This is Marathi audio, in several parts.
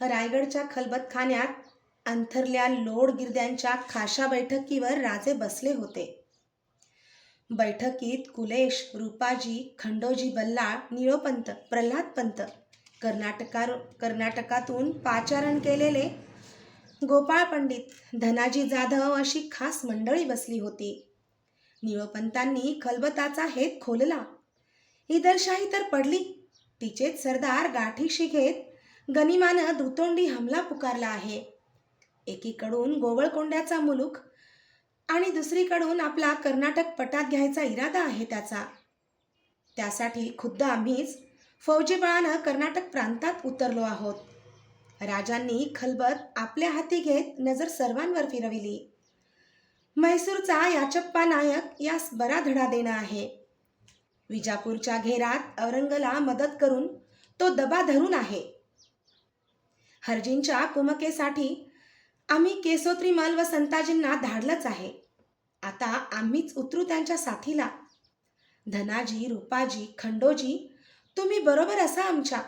रायगडच्या खलबतखान्यात अंथरल्या लोड गिरद्यांच्या खाशा बैठकीवर राजे बसले होते. बैठकीत कुलेश रूपाजी खंडोजी बल्लाळ निळोपंत प्रल्हादपंत कर्नाटका कर्नाटकातून पाचारण केलेले गोपाळ पंडित धनाजी जाधव अशी खास मंडळी बसली होती. निळोपंतांनी खलबताचा हेत खोलला. इदरशाही तर पडली. तिचेच सरदार गाठीशी घेत गनिमानं दुतोंडी हमला पुकारला आहे. एकीकडून गोवळकोंड्याचा मुलूक आणि दुसरीकडून आपला कर्नाटक पटात घ्यायचा इरादा आहे त्याचा. त्यासाठी खुद्द आम्हीच फौजी बळानं कर्नाटक प्रांतात उतरलो आहोत. राजांनी खलबत आपल्या हाती घेत नजर सर्वांवर फिरविली. म्हैसूरचा याचप्पा नायक यास बरा धडा देणं आहे. विजापूरच्या घेरात औरंगला मदत करून तो दबा धरून आहे. हरजींच्या कुमकेसाठी आम्ही केसोत्रीमल व संताजींना धाडलंच आहे. आता आम्हीच उतरू त्यांच्या साथीला. धनाजी रूपाजी खंडोजी तुम्ही बरोबर असा आमच्या.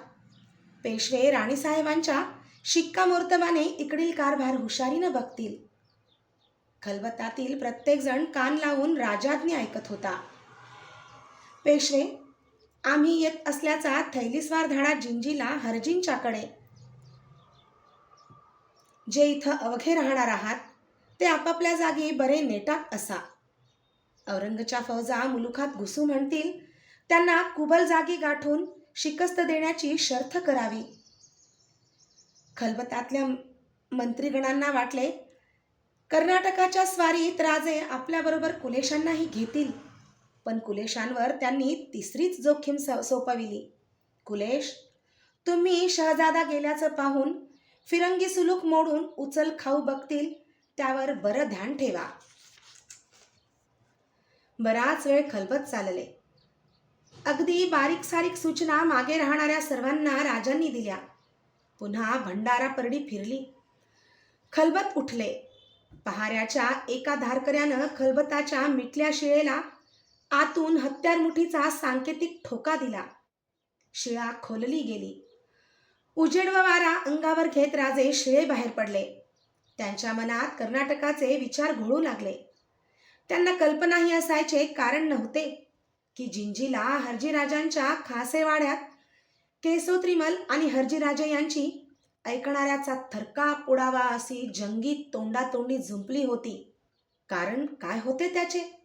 पेशवे राणीसाहेबांच्या शिक्कामोर्तबाने इकडील कारभार हुशारीनं बघतील. खलबतातील प्रत्येकजण कान लावून राजाज्ञी ऐकत होता. पेशवे आम्ही येत असल्याचा थैलीस्वार धाडा जिंजीला हरजिंच्याकडे. जे इथं अवघे राहणार आहात ते आपापल्या जागी बरे नेटात असा. औरंगच्या फौजा मुलुखात घुसू म्हणतील त्यांना कुबल जागी गाठून शिकस्त देण्याची शर्थ करावी. खलबतातल्या मंत्रीगणांना वाटले कर्नाटकाच्या स्वारीत राजे आपल्याबरोबर कुलेशांनाही घेतील. पण कुलेशांवर त्यांनी तिसरीच जोखीम स सोपविली. कुलेश तुम्ही शहजादा गेल्याचं पाहून फिरंगी सुलूक मोडून उचल खाऊ बघतील त्यावर बरं ध्यान ठेवा. बराच वेळ खलबत चालले. अगदी बारीक सारीक सूचना मागे राहणाऱ्या सर्वांना राजांनी दिल्या. पुन्हा भंडारा परडी फिरली. खलबत उठले. पहाऱ्याच्या एका धारकऱ्यानं खलबताच्या मिटल्या शिळेला आतून हत्यारमुठीचा सांकेतिक ठोका दिला. शिळा खोलली गेली. उजेड व वारा अंगावर घेत राजे शिळे बाहेर पडले. त्यांच्या मनात कर्नाटकाचे विचार घोळू लागले. त्यांना कल्पनाही असायचे कारण नव्हते की जिंजीला हरजीराजांच्या खासेवाड्यात केसोत्रिमल आणि हर्जीराजे यांची ऐकणाऱ्याचा थरकाप पुडावा अशी जंगी तोंडातोंडी झुंपली होती. कारण काय होते त्याचे?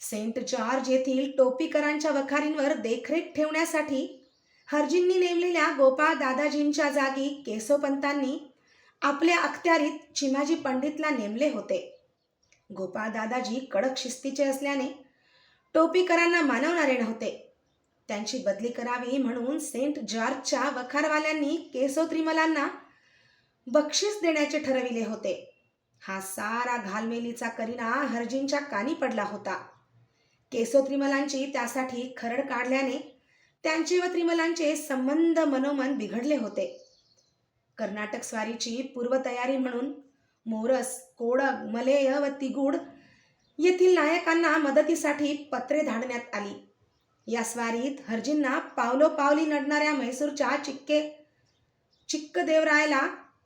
सेंट जॉर्ज येथील टोपीकरांच्या वखारींवर देखरेख ठेवण्यासाठी हरजींनी नेमलेल्या गोपाळ दादाजींच्या जागी केसोपंतांनी आपल्या अखत्यारीत चिमाजी पंडितला नेमले होते. गोपाळ दादाजी कडक शिस्तीचे असल्याने टोपीकरांना मानवणारे नव्हते. त्यांची बदली करावी म्हणून सेंट जॉर्जच्या वखारवाल्यांनी केसोत्रिमलांना बक्षीस देण्याचे ठरविले होते. हा सारा घालमेलीचा करिना हरजींच्या कानी पडला होता. केसो त्रिमलांची त्यासाठी खरड काढल्याने त्यांचे व त्रिमलांचे संबंध मनोमन बिघडले होते. कर्नाटक स्वारीची पूर्वतयारी म्हणून मोरस कोडग मलेय व तिगूड येथील नायकांना मदतीसाठी पत्रे धाडण्यात आली. या स्वारीत हरजींना पावलोपावली नडणाऱ्या म्हैसूरच्या चिक्के चिक्क देवरायला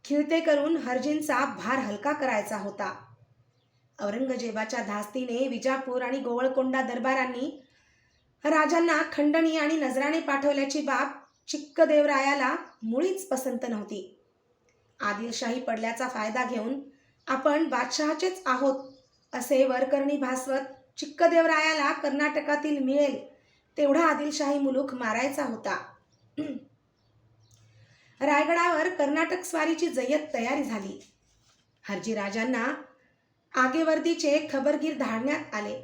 खिळते करून हरजींचा भार हलका करायचा होता. औरंगजेबाच्या धास्तीने विजापूर आणि गोवळकोंडा दरबारांनी राजांना खंडणी आणि नजराने पाठवल्याची बाब चिक्कदेवरायाला मुळीच पसंत नव्हती. आदिलशाही पडल्याचा फायदा घेऊन आपण बादशहाचेच आहोत असे वरकरणी भासवत चिक्कदेवरायाला कर्नाटकातील मिळेल तेवढा आदिलशाही मुलूक मारायचा होता. रायगडावर कर्नाटक स्वारीची जय्यत तयारी झाली. हरजीराजांना आगेवर्दीचे खबरगीर धाडण्यात आले.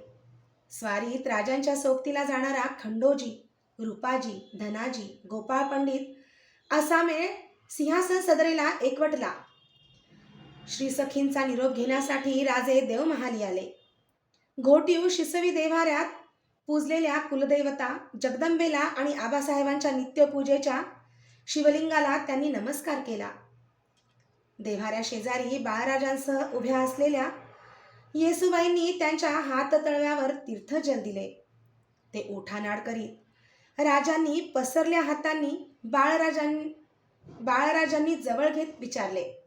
स्वारीत राजांच्या सोबतीला जाणारा खंडोजी रूपाजी धनाजी गोपाळ पंडित असा मेळ सिंहासन सदरेला एकवटला. श्रीसखींचा निरोप घेण्यासाठी राजे देवमहाली आले. घोटीव शिसवी देवाऱ्यात पूजलेल्या कुलदैवता जगदंबेला आणि आबासाहेबांच्या नित्यपूजेच्या शिवलिंगाला त्यांनी नमस्कार केला. देव्हाऱ्या शेजारी बाळराजांसह उभ्या असलेल्या येसुबाईंनी त्यांच्या हाततळव्यावर तीर्थजल दिले. ते उठानाड करीत. राजांनी पसरल्या हातांनी बाळराजां बाळराजांनी जवळ घेत विचारले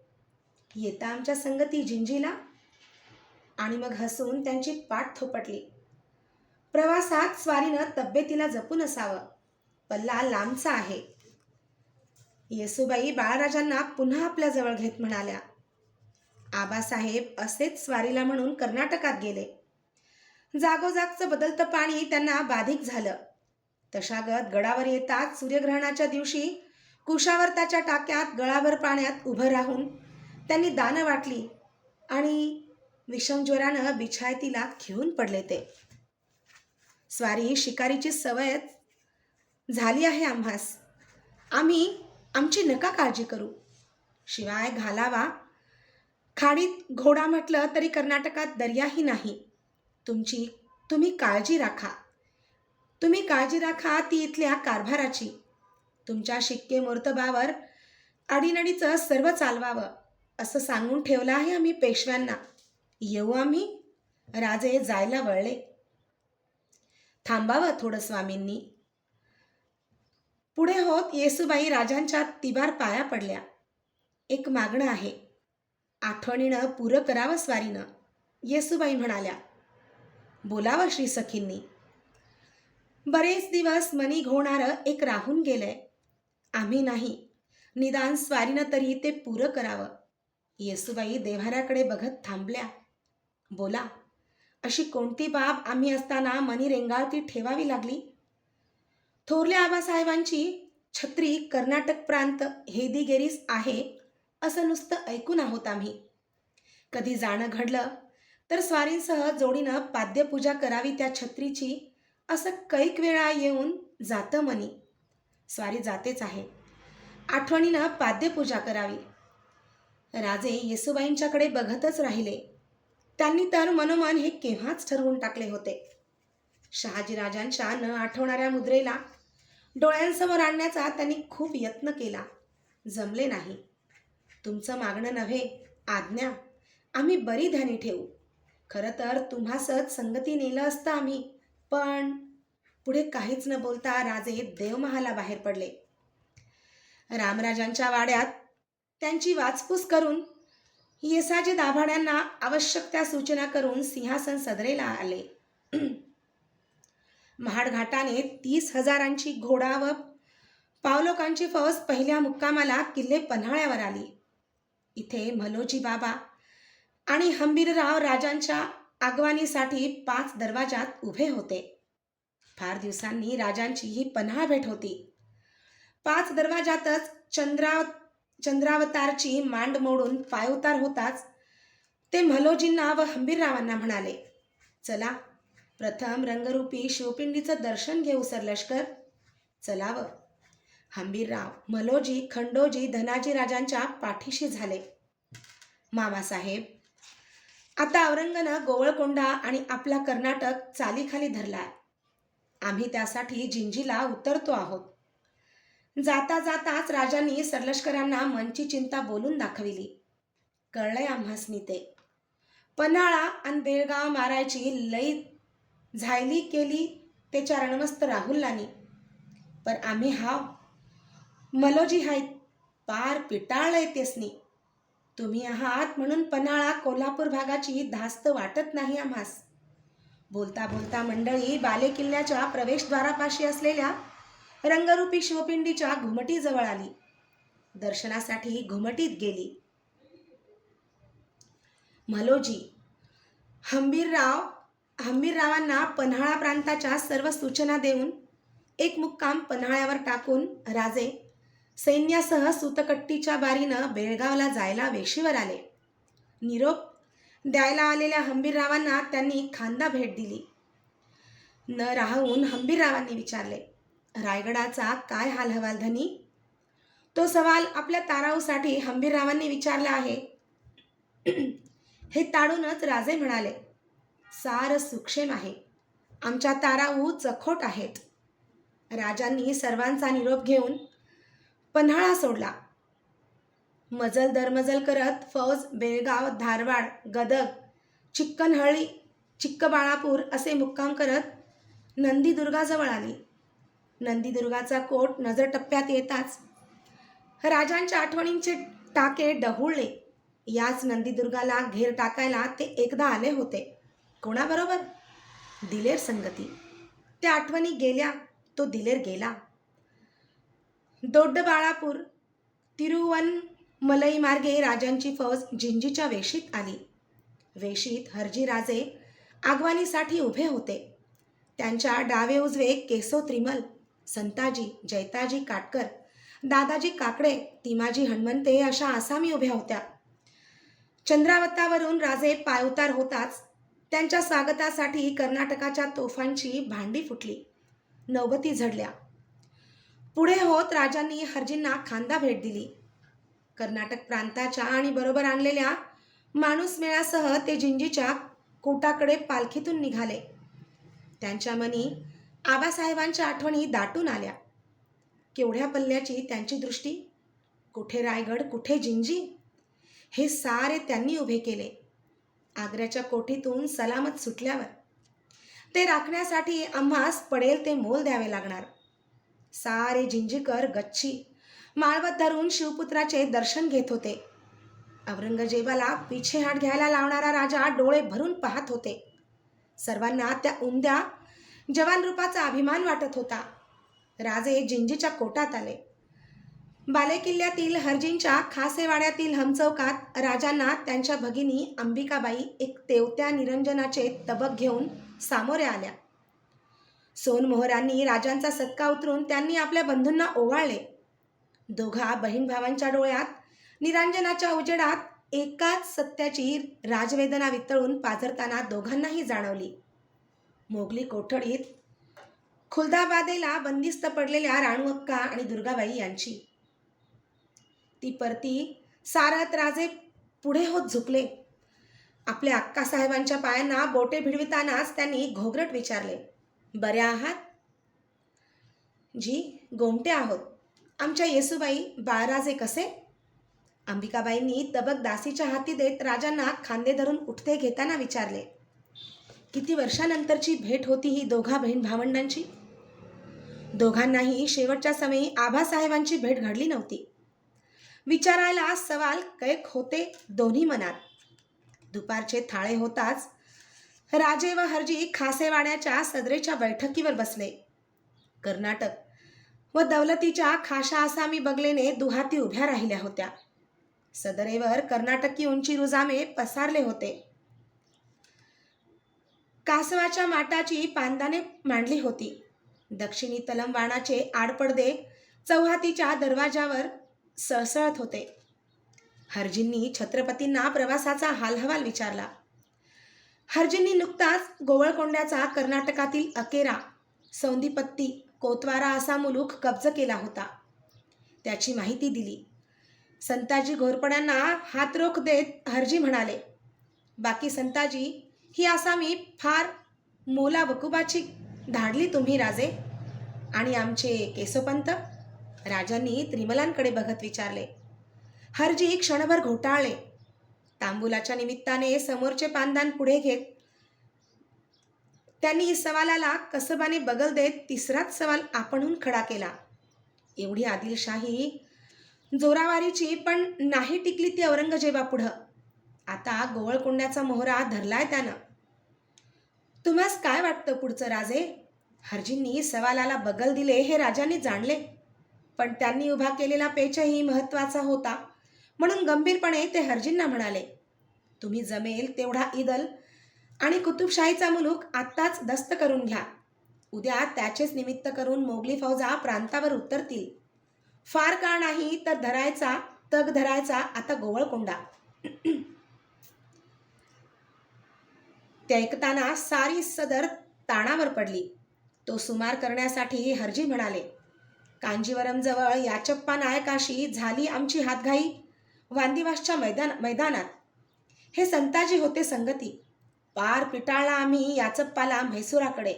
येता आमच्या संगती जिंजीला आणि मग हसून त्यांची पाठ थोपटली. प्रवासात स्वारीनं तब्येतीला जपून असावं. पल्ला लांबचा आहे. येसुबाई बाळराजांना पुन्हा आपल्या जवळ घेत म्हणाल्या आबासाहेब असेच स्वारीला म्हणून कर्नाटकात गेले. जागोजागचं बदलतं पाणी त्यांना बाधिक झालं. तशागत गडावर येताच सूर्यग्रहणाच्या दिवशी कुशावर्ताच्या टाक्यात गळाभर पाण्यात उभं राहून त्यांनी दानं वाटली आणि विषमज्वरानं बिछायतीला खिळून पडले ते. स्वारी शिकारीची सवयच झाली आहे आम्हास. आम्ही आमची नका काळजी करू. शिवाय घालावा खाडीत घोडा म्हटलं तरी कर्नाटकात दर्याही नाही. तुमची तुम्ही काळजी राखा. तुम्ही काळजी राखा ती इथल्या कारभाराची. तुमच्या शिक्के मोर्तबावर आडीनडीचं सर्व चालवावं असं सांगून ठेवलं आहे आम्ही पेशव्यांना. येऊ आम्ही? राजे जायला वळले. थांबावं थोडं स्वामींनी. पुढे होत येसुबाई राजांच्या तिबार पाया पडल्या. एक मागणं आहे. आठवणीनं पुरं करावं स्वारीनं? येसुबाई म्हणाल्या. बोलावं श्री सखींनी. बरेच दिवस मनी घोणारं एक राहून गेलंय. आम्ही नाही. निदान स्वारीनं तरी ते पुरं करावं. येसुबाई देव्हाऱ्याकडे बघत थांबल्या. बोला अशी कोणती बाब आम्ही असताना मनी रेंगाळती ठेवावी लागली? थोरल्या आबासाहेबांची छत्री कर्नाटक प्रांत हेदिगेरीस आहे असं नुसतं ऐकून आहोत आम्ही. कधी जाणं घडलं तर स्वारींसह जोडीनं पाद्यपूजा करावी त्या छत्रीची असं कैक वेळा येऊन जातं मनी. स्वारी जातेच आहे. आठवणीनं पाद्यपूजा करावी. राजे येसुबाईंच्याकडे बघतच राहिले. त्यांनी तर मनोमन हे केव्हाच ठरवून टाकले होते? शहाजीराजांच्या न आठवणाऱ्या मुद्रेला डोळ्यांसमोर आणण्याचा त्यांनी खूप यत्न केला. जमले नाही. तुमचं मागणं नव्हे आज्ञा. आम्ही बरी ध्यानी ठेवू. खरं तर तुम्हासच संगती नेलं असतं आम्ही पण पुढे काहीच न बोलता राजे देवमहाला बाहेर पडले. रामराजांच्या वाड्यात त्यांची वाचपूस करून येसाजी दाभाड्यांना आवश्यक त्या सूचना करून सिंहासन सदरेला आले. महाडघाटाने तीस हजारांची घोडा व पावलोकांची फौज पहिल्या मुक्कामाला किल्ले पन्हाळ्यावर आली. इथे मलोजी बाबा आणि हंबीरराव राजांच्या आगवानीसाठी पाच दरवाजात उभे होते. फार दिवसांनी राजांची ही पन्हा भेट होती. पाच दरवाजातच चंद्रा चंद्रावतारची मांड मोडून पायउतार होताच ते म्हलोजींना व हंबीररावांना म्हणाले चला प्रथम रंगरूपी शिवपिंडीचं दर्शन घेऊ सर लष्कर चलावं हंबीरराव मलोजी खंडोजी धनाजी राजांच्या पाठीशी झाले. मामासाहेब आता औरंगनं गोवळकोंडा आणि आपला कर्नाटक चालीखाली धरलाय. आम्ही त्यासाठी जिंजीला उतरतो आहोत. जाता जाताच राजांनी सरलष्करांना मनची चिंता बोलून दाखविली. कळलंय आम्हासनी ते पन्हाळा आणि बेळगाव मारायची लई झायली केली त्याच्या रणमस्त राहुलानी पण आम्ही हा मलोजी आहेत पार पिटाळलंय तेसनी तुम्ही आहात म्हणून पन्हाळा कोल्हापूर भागाची धास्त वाटत नाही आम्हास. बोलता बोलता मंडळी बाले किल्ल्याच्या प्रवेशद्वारापाशी असलेल्या रंगरूपी शिवपिंडीच्या घुमटीजवळ आली. दर्शनासाठी घुमटीत गेली. मलोजी हंबीरराव हंबीररावांना पन्हाळा प्रांताच्या सर्व सूचना देऊन एक मुक्काम पन्हाळ्यावर टाकून राजे सैन्यासह सुतकट्टीच्या बारीनं बेळगावला जायला वेशीवर आले. निरोप द्यायला आलेल्या हंबीररावांना त्यांनी खांदा भेट दिली. न राहून हंबीररावांनी विचारले रायगडाचा काय हाल हवाल धनी? तो सवाल आपल्या ताराऊसाठी हंबीररावांनी विचारला आहे. हे ताडूनच राजे म्हणाले सार सुक्षेम आहे. आमच्या ताराऊ चखोट आहेत. राजांनी सर्वांचा निरोप घेऊन पन्हाळा सोडला. मजल दरमजल करत फौज बेळगाव धारवाड गदग चिक्कनहळ्ळी चिक्कबाळापूर असे मुक्काम करत नंदीदुर्गाजवळ आली. नंदीदुर्गाचा कोट नजर टप्प्यात येताच राजांच्या आठवणींचे टाके डहुळले याच नंदीदुर्गाला घेर टाकायला ते एकदा आले होते. कोणाबरोबर? दिलेर संगती. त्या आठवणी गेल्या तो दिलेर गेला. दोड्डबाळापूर तिरुवनमलई मार्गे राजांची फौज जिंजीच्या वेशीत आली. वेशीत हरजीराजे आगवानीसाठी उभे होते. त्यांच्या डावे उजवे केसो त्रिमल संताजी जैताजी काटकर दादाजी काकडे तिमाजी हणमंते अशा आसामी उभ्या होत्या. चंद्रावतावरून राजे पायउतार होताच त्यांच्या स्वागतासाठी कर्नाटकाच्या तोफांची भांडी फुटली. नौबती झडल्या. पुढे होत राजांनी हरजींना खांदा भेट दिली. कर्नाटक प्रांताच्या आणि बरोबर आणलेल्या माणूस मेळासह ते जिंजीच्या कोटाकडे पालखीतून निघाले. त्यांच्या मनी आबासाहेबांच्या आठवणी दाटून आल्या. केवढ्या पल्ल्याची त्यांची दृष्टी. कुठे रायगड कुठे जिंजी? हे सारे त्यांनी उभे केले. आग्र्याच्या कोठीतून सलामत सुटल्यावर. ते राखण्यासाठी आम्हास पडेल ते मोल द्यावे लागणार. सारे जिंजीकर गच्ची. माळवत धरून शिवपुत्राचे दर्शन घेत होते. औरंगजेबाला पिछेहाट घ्यायला लावणारा राजा डोळे भरून पाहत होते. सर्वांना त्या उमद्या जवान रूपाचा अभिमान वाटत होता. राजे जिंजीच्या कोटात आले. बालेकिल्ल्यातील हरजींच्या खासेवाड्यातील हमचौकात राजांना त्यांच्या भगिनी अंबिकाबाई एक तेवत्या निरंजनाचे तबक घेऊन सामोरे आल्या. सोनमोहरांनी राजांचा सत्का उतरून त्यांनी आपल्या बंधूंना ओवाळले. दोघा बहीण भावांच्या डोळ्यात निरांजनाच्या उजेडात एकाच सत्याची राजवेदना वितळून पाझरताना दोघांनाही जाणवली. मोगली कोठडीत खुलदाबादेला बंदिस्त पडलेल्या राणूअक्का आणि दुर्गाबाई यांची. ती परती सारत राजे पुढे होत झुकले. आपल्या अक्कासाहेबांच्या पायांना बोटे भिडवितानाच त्यांनी घोगरट विचारले. बऱ्या आहात? जी गोमटे आहोत. आमच्या येसूबाई बाळराजे कसे? अंबिकाबाईंनी तबक दासीच्या हाती देत राजांना खांदे धरून उठते घेताना विचारले किती वर्षानंतरची भेट होती ही दोघा बहीण भावंडांची? दोघांनाही शेवटच्या समयी आभासाहेबांची भेट घडली नव्हती. विचारायला सवाल कैक होते दोन्ही मनात. दुपारचे थाळे होताच राजे व हरजी खासेवाड्याच्या सदरेच्या बैठकीवर बसले. कर्नाटक व दौलतीच्या खाशा आसामी बगलेने दुहाती उभ्या राहिल्या होत्या. सदरेवर कर्नाटकी उंची रुजामे पसारले होते. कासवाच्या माटाची पांदाने मांडली होती. दक्षिणी तलमवाणाचे आडपडदे चौहातीच्या दरवाजावर सळसळत होते. हरजींनी छत्रपतींना प्रवासाचा हालहवाल विचारला. हरजींनी नुकताच गोवळकोंड्याचा कर्नाटकातील अकेरा सौंदीपत्ती कोतवारा असा मुलूक कब्ज केला होता. त्याची माहिती दिली. संताजी घोरपड्यांना हातरोख देत हरजी म्हणाले बाकी संताजी ही आसामी फार मोला वकुबाची धाडली तुम्ही राजे. आणि आमचे केसोपंत? राजांनी त्रिमलांकडे बघत विचारले. हरजी क्षणभर घोटाळले. तांबुलाच्या निमित्ताने समोरचे पानदान पुढे घेत त्यांनी सवालाला कसबाने बगल देत तिसराच सवाल आपणहून खडा केला. एवढी आदिलशाही जोरावारीची पण नाही टिकली ती औरंगजेबापुढं आता गोवळकोंड्याचा मोहरा धरलाय त्यानं. तुम्हास काय वाटतं पुढचं राजे? हरजींनी सवालाला बगल दिले हे राजांनी जाणले. पण त्यांनी उभा केलेला पेचही महत्त्वाचा होता. म्हणून गंभीरपणे ते हरजींना म्हणाले तुम्ही जमेल तेवढा ईदल आणि कुतुबशाहीचा मुलूक आत्ताच दस्त करून घ्या. उद्या त्याचेच निमित्त करून मोगली फौजा प्रांतावर उतरतील. फार काळ नाही तर धरायचा तग धरायचा आता गोवळकोंडा. ते ऐकताना सारी सदर ताणावर पडली. तो सुमार करण्यासाठी हरजी म्हणाले कांजीवरमजवळ याचप्पा नायकाशी झाली आमची हातघाई? वांदिवासच्या मैदान मैदानात. हे संताजी होते संगती. पार पिटाळला आम्ही याचप्पाला म्हैसुराकडे.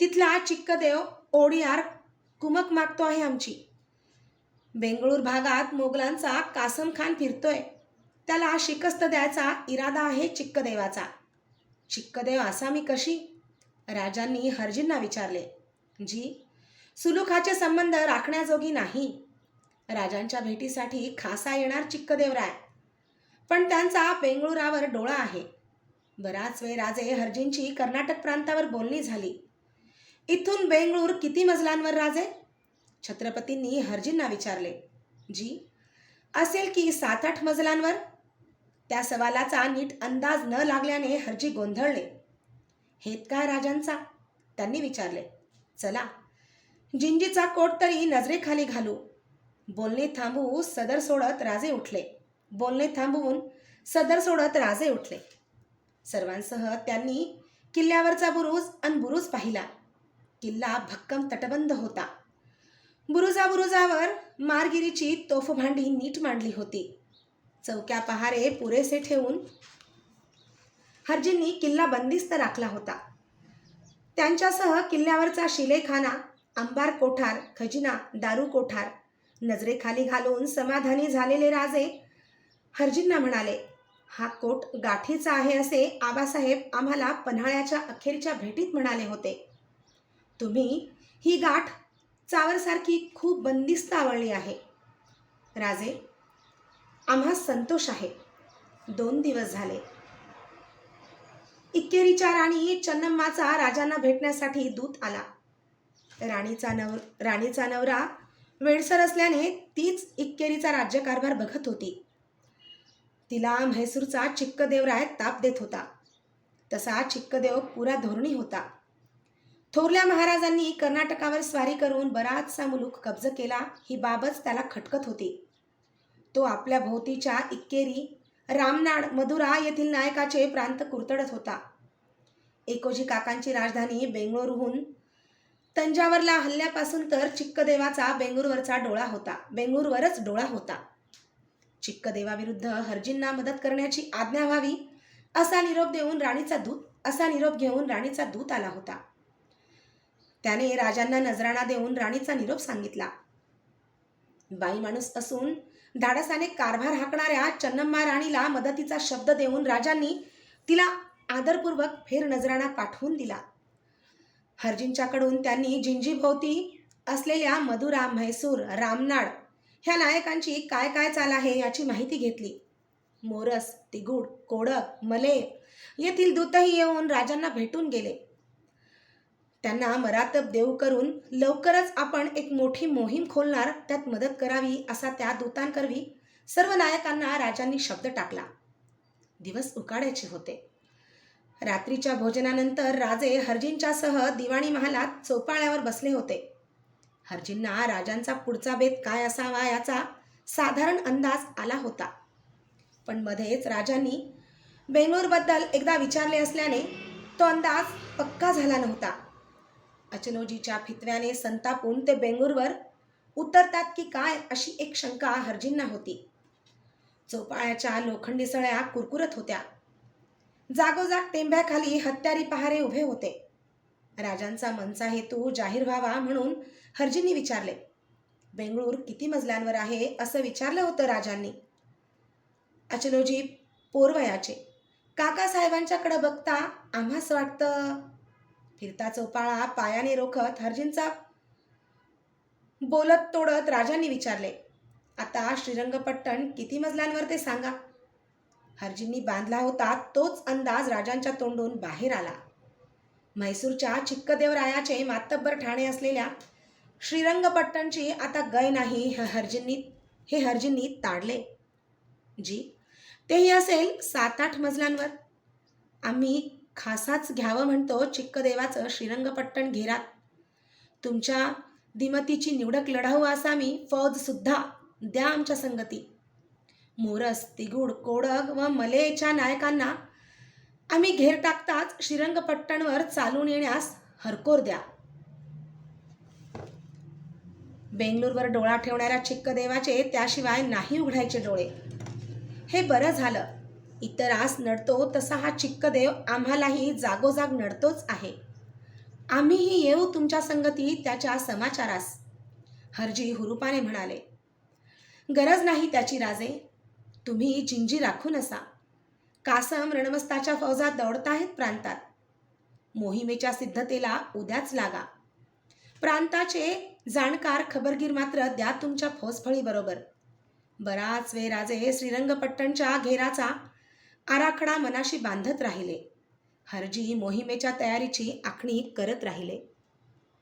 तिथला चिक्कदेव ओडियार कुमक मागतो आहे आमची. बेंगळूर भागात मोगलांचा कासम खान फिरतोय. त्याला शिकस्त द्यायचा इरादा आहे चिक्कदेवाचा. चिक्कदेव आसामी कशी? राजांनी हरजींना विचारले. जी सुलुखाचे संबंध राखण्याजोगी नाही. राजांच्या भेटीसाठी खासा येणार चिक्कदेवराय. पण त्यांचा बेंगळुरावर डोळा आहे. बराच वेळ राजे हरजींची कर्नाटक प्रांतावर बोलणी झाली. इथून बेंगळूर किती मजलांवर राजे? छत्रपतींनी हरजींना विचारले. जी असेल की सात आठ मजलांवर? त्या सवालाचा नीट अंदाज न लागल्याने हरजी गोंधळले. हेत काय राजांचा? त्यांनी विचारले. चला जिंजीचा कोट तरी नजरेखाली घालू. बोलणे थांबवू सदर सोडत राजे उठले. बोलणे थांबवून सदर सोडत राजे उठले. सर्वांसह त्यांनी किल्ल्यावरचा बुरुज अन बुरुज पाहिला. किल्ला भक्कम तटबंद होता. बुरुजा बुरुजावर मारगिरीची तोफभांडी नीट मांडली होती. चौक्या पहारे पुरेसे ठेवून हरजींनी किल्ला बंदिस्त राखला होता. त्यांच्यासह किल्ल्यावरचा शिलेखाना अंबार कोठार खजिना दारू कोठार नजरेखाली घालून समाधानी झालेले राजे हरजींना म्हणाले हा कोट गाठीचा आहे असे आबासाहेब आम्हाला पन्हाळ्याच्या अखेरच्या भेटीत म्हणाले होते. तुम्ही ही गाठ चावरसारखी खूप बंदिस्त आवडली आहे. राजे आम्हा संतोष आहे. दोन दिवस झाले. इक्केरीच्या राणी चन्नम्माचा राजांना भेटण्यासाठी दूत आला. राणीचा नव राणीचा नवरा वेडसर असल्याने तीच इक्केरीचा राज्यकारभार बघत होती. तिला म्हैसूरचा चिक्कदेवराय ताप देत होता. तसा चिक्कदेव पुरा धोरणी होता. थोरल्या महाराजांनी कर्नाटकावर स्वारी करून बराचसा मुलूक कब्ज केला ही बाबच त्याला खटकत होती. तो आपल्या भोवतीच्या इक्केरी रामनाड मधुरा येथील नायकाचे प्रांत कुरतडत होता. एकोजी काकांची राजधानी बेंगळुरूहून तंजावरला हल्ल्यापासून तर चिक्कदेवाचा बेंगळूरवरचा डोळा होता. बेंगळूरवरच डोळा होता. चिक्कदेवाविरुद्ध हरजींना मदत करण्याची आज्ञा व्हावी असा निरोप देऊन राणीचा दूत असा निरोप घेऊन राणीचा दूत आला होता. त्याने राजांना नजराणा देऊन राणीचा निरोप सांगितला. बाई माणूस असून धाडसाने कारभार हाकणाऱ्या चन्नम्मा राणीला मदतीचा शब्द देऊन राजांनी तिला आदरपूर्वक फेर नजराणा पाठवून दिला. हरजींच्याकडून त्यांनी जिंजीभोवती असलेल्या मधुरा म्हैसूर रामनाड ह्या नायकांची काय काय चाल आहे याची माहिती घेतली. मोरस तिगुड कोडक मले येथील दूतही येऊन राजांना भेटून गेले. त्यांना मरातब देऊ करून लवकरच आपण एक मोठी मोहीम खोलणार त्यात मदत करावी असा त्या दूतांकरवी सर्व नायकांना राजांनी शब्द टाकला. दिवस उकाड्याचे होते. रात्रीच्या भोजनानंतर राजे हरजींच्यासह दिवाणी महालात चौपाळ्यावर बसले होते. हरजींना राजांचा पुढचा बेत काय असावा याचा साधारण अंदाज आला होता. पण मध्येच राजांनी बेंगळूरबद्दल एकदा विचारले असल्याने तो अंदाज पक्का झाला नव्हता. अचनोजीच्या फितव्याने संतापून ते बेंगळूरवर उतरतात की काय अशी एक शंका हरजींना होती. चौपाळ्याच्या लोखंडी सळ्या कुरकुरत होत्या. जागोजाग टेंब्याखाली हत्यारी पहारे उभे होते. राजांचा मनचा हेतू जाहीर व्हावा म्हणून हरजींनी विचारले. बेंगळूर किती मजल्यांवर आहे असं विचारलं होतं राजांनी. अचलोजी पोरवयाचे. काकासाहेबांच्याकडे बघता आम्हास वाटतं फिरता चौपाळा पायाने रोखत हरजींचा बोलत तोडत राजांनी विचारले. आता श्रीरंगपट्टण किती मजल्यांवर ते सांगा? हरजींनी बांधला होता तोच अंदाज राजांच्या तोंडून बाहेर आला. म्हैसूरच्या चिक्कदेवरायाचे मातब्बर ठाणे असलेल्या श्रीरंगपट्टणची आता गय नाही हे हरजींनी हे हरजींनी ताडले. जी तेही असेल सात आठ मजल्यांवर. आम्ही खासाच घ्यावं म्हणतो चिक्कदेवाचं श्रीरंगपट्टण घेरात. तुमच्या दिमतीची निवडक लढाऊ असा मी फौजसुद्धा द्या आमच्या संगती. मोरस तिगुड कोडग व मलेच्या नायकांना आम्ही घेर टाकताच श्रीरंगपट्टणवर चालून येण्यास हरकोर द्या. बेंगलोरवर डोळा ठेवणाऱ्या चिक्कदेवाचे त्याशिवाय नाही उघडायचे डोळे. हे बरं झालं. इतरास नडतो तसा हा चिक्कदेव आम्हालाही जागोजाग नडतोच आहे. आम्हीही येऊ तुमच्या संगती त्याच्या समाचारास. हरजी हुरुपाने म्हणाले गरज नाही त्याची राजे. तुम्ही जिंजी राखून असा कासम रणमस्ताच्या दौडत दौडताहेत प्रांतात. मोहिमेच्या सिद्धतेला उद्याच लागा. प्रांताचे जाणकार खबरगीर मात्र द्या तुमच्या फौजफळीबरोबर बराच वेळ राजे श्रीरंगपट्टणच्या घेराचा आराखडा मनाशी बांधत राहिले. हरजी मोहिमेच्या तयारीची आखणी करत राहिले.